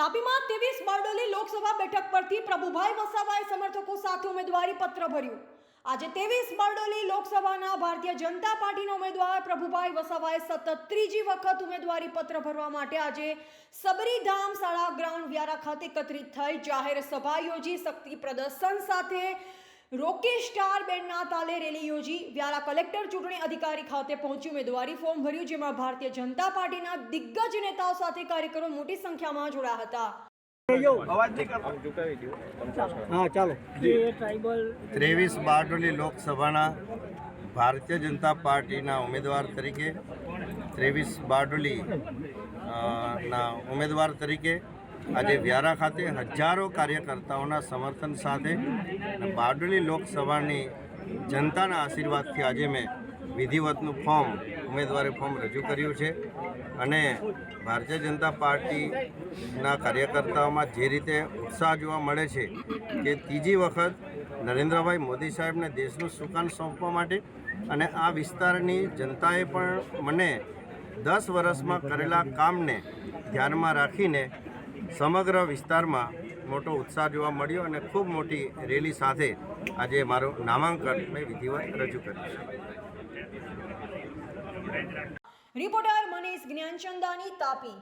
તાપીમાં ત્રેવીસ બારડોલી લોકસભા બેઠક પરથી પ્રભુભાઈ વસાવાએ સમર્થકો સાથે ઉમેદવારી પત્ર ભર્યું. આજે ત્રેવીસ બારડોલી લોકસભાના ભારતીય જનતા પાર્ટીના ઉમેદવાર પ્રભુભાઈ વસાવાએ સતત ત્રીજી વખત ઉમેદવારી પત્ર ભરવા માટે આજે સબરીધામ શાળા ગ્રાઉન્ડ વ્યારા ખાતે એકત્રિત થઈ જાહેર સભા યોજી, શક્તિ પ્રદર્શન સાથે રોકી સ્ટાર બેન્ડના તાલે રેલી યોજી. વ્યારા કલેક્ટર ચૂંટણી અધિકારી ખાતે પહોંચી ઉમેદવારી ફોર્મ ભર્યું જેમાં ભારતીય જનતા પાર્ટીના દિગ્ગજ નેતાઓ સાથે કાર્યકરો મોટી સંખ્યામાં જોડાયા હતા. ત્રેવીસ બારડોલી લોકસભાના ભારતીય જનતા પાર્ટીના ઉમેદવાર તરીકે ત્રેવીસ બારડોલી ના ઉમેદવાર તરીકે આજે વ્યારા ખાતે હજારો કાર્યકર્તાઓના સમર્થન સાથે અને બારડોલી લોકસભાની જનતાના આશીર્વાદથી આજે મેં વિધિવતનું ફોર્મ, ઉમેદવારી ફોર્મ રજૂ કર્યું છે. અને ભારતીય જનતા પાર્ટીના કાર્યકર્તાઓમાં જે રીતે ઉત્સાહ જોવા મળે છે કે ત્રીજી વખત નરેન્દ્રભાઈ મોદી સાહેબને દેશનું સુકાન સોંપવા માટે અને આ વિસ્તારની જનતાએ પણ મને દસ વર્ષમાં કરેલા કામને ધ્યાનમાં રાખીને સમગ્ર વિસ્તારમાં મોટો ઉત્સાહ જોવા મળ્યો અને ખૂબ મોટી રેલી સાથે આજે મારું નામાંકન મેં વિધિવત રજૂ કર્યું રિપોર્ટર મનીષ જ્ઞાનચંદાની તાપી.